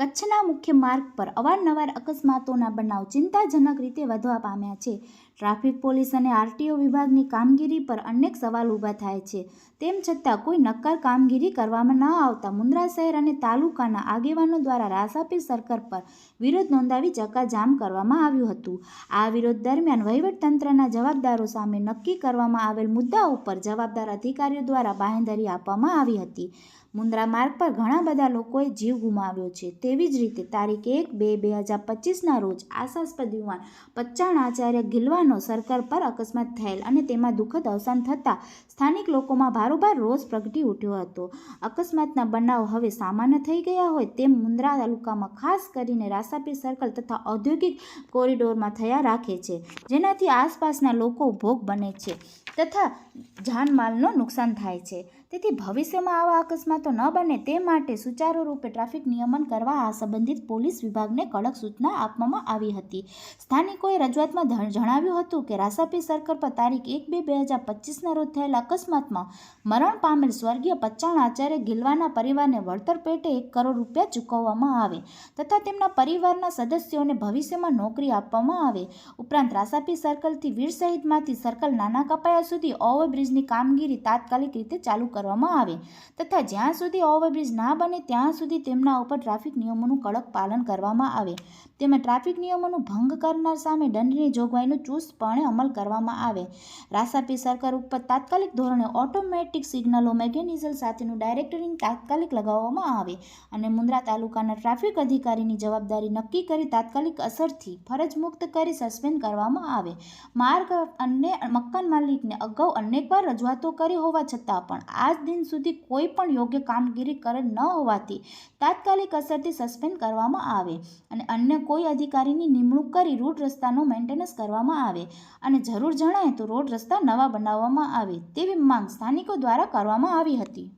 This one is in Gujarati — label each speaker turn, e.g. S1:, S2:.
S1: કચ્છના મુખ્ય માર્ગ પર અવારનવાર અકસ્માતોના બનાવ ચિંતાજનક રીતે વધવા પામ્યા છે. ટ્રાફિક પોલીસ અને આરટીઓ વિભાગની કામગીરી પર અનેક સવાલ ઊભા થાય છે. તેમ છતાં કોઈ નક્કર કામગીરી કરવામાં ન આવતા મુન્દ્રા શહેર અને તાલુકાના આગેવાનો દ્વારા રાસાપીર સર્કલ પર વિરોધ નોંધાવી ચક્કાજામ કરવામાં આવ્યું હતું. આ વિરોધ દરમિયાન વહીવટતંત્રના જવાબદારો સામે નક્કી કરવામાં આવેલ મુદ્દા ઉપર જવાબદાર અધિકારીઓ દ્વારા બાંહેધરી આપવામાં આવી હતી. મુન્દ્રા માર્ગ પર ઘણા બધા લોકોએ જીવ ગુમાવ્યો છે. તેવી જ રીતે તારીખ એક બે બે હજાર પચીસના રોજ આશાસ્પદ યુવાન પચ્ચાણ આચાર્ય ગિલવાનો સર્કલ પર અકસ્માત થયેલ અને તેમાં દુઃખદ અવસાન થતાં સ્થાનિક લોકોમાં ભારોભાર રોષ પ્રગટી ઉઠ્યો હતો. અકસ્માતના બનાવ હવે સામાન્ય થઈ ગયા હોય તેમ મુન્દ્રા તાલુકામાં ખાસ કરીને રાસાપીર સર્કલ તથા ઔદ્યોગિક કોરિડોરમાં થયા રાખે છે, જેનાથી આસપાસના લોકો ભોગ બને છે. તથા જાનમાલનો નુકસાન થાય છે. તેથી ભવિષ્યમાં આવા અકસ્માતો ન બને તે માટે સુચારુ રૂપે ટ્રાફિક નિયમન કરવા આ સંબંધિત પોલીસ વિભાગને કડક સૂચના આપવામાં આવી હતી. સ્થાનિકોએ રજૂઆતમાં જણાવ્યું હતું કે રાસાપી સર્કલ પર તારીખ એક બે બે હજાર પચીસના રોજ થયેલા અકસ્માતમાં મરણ પામેલ સ્વર્ગીય પચ્ચાણ આચાર્ય ગિલવાના પરિવારને વળતર પેટે એક કરોડ રૂપિયા ચૂકવવામાં આવે તથા તેમના પરિવારના સદસ્યોને ભવિષ્યમાં નોકરી આપવામાં આવે. ઉપરાંત રાસાપી સર્કલથી વીર શહીદમાંથી સર્કલ નાના કપાયા સુધી ઓવરબ્રિજની કામગીરી તાત્કાલિક રીતે ચાલુ કરવામાં આવે તથા જ્યાં સુધી ઓવરબ્રિજ ના બને ત્યાં સુધી તેમના ઉપર ટ્રાફિક નિયમોનું કડક પાલન કરવામાં આવે તેમજ ટ્રાફિક નિયમોનું ભંગ કરનાર સામે દંડની જોગવાઈનો ચુસ્તપણે અમલ કરવામાં આવે. રાસાપી સરકાર ઉપર તાત્કાલિક ધોરણે ઓટોમેટિક સિગ્નલો મેકેનિઝમ સાથેનું ડાયરેક્ટરિંગ તાત્કાલિક લગાવવામાં આવે અને મુન્દ્રા તાલુકાના ટ્રાફિક અધિકારીની જવાબદારી નક્કી કરી તાત્કાલિક અસરથી ફરજ મુક્ત કરી સસ્પેન્ડ કરવામાં આવે. માર્ગ અને મકાન માલિકને અગાઉ અનેકવાર રજૂઆતો કરી હોવા છતાં પણ આજ દિન સુધી કોઈ પણ યોગ્ય કામગીરી કરેલ ન હોવાથી તાત્કાલિક અસરથી સસ્પેન્ડ કરવામાં આવે અને અન્ય કોઈ અધિકારીની નિમણૂક કરી રૂટ રસ્તાનું મેન્ટેનન્સ કરવામાં આવે અને જરૂર જણાય તો રોડ રસ્તા નવા બનાવવામાં આવે તેવી માંગ સ્થાનિકો દ્વારા કરવામાં આવી હતી.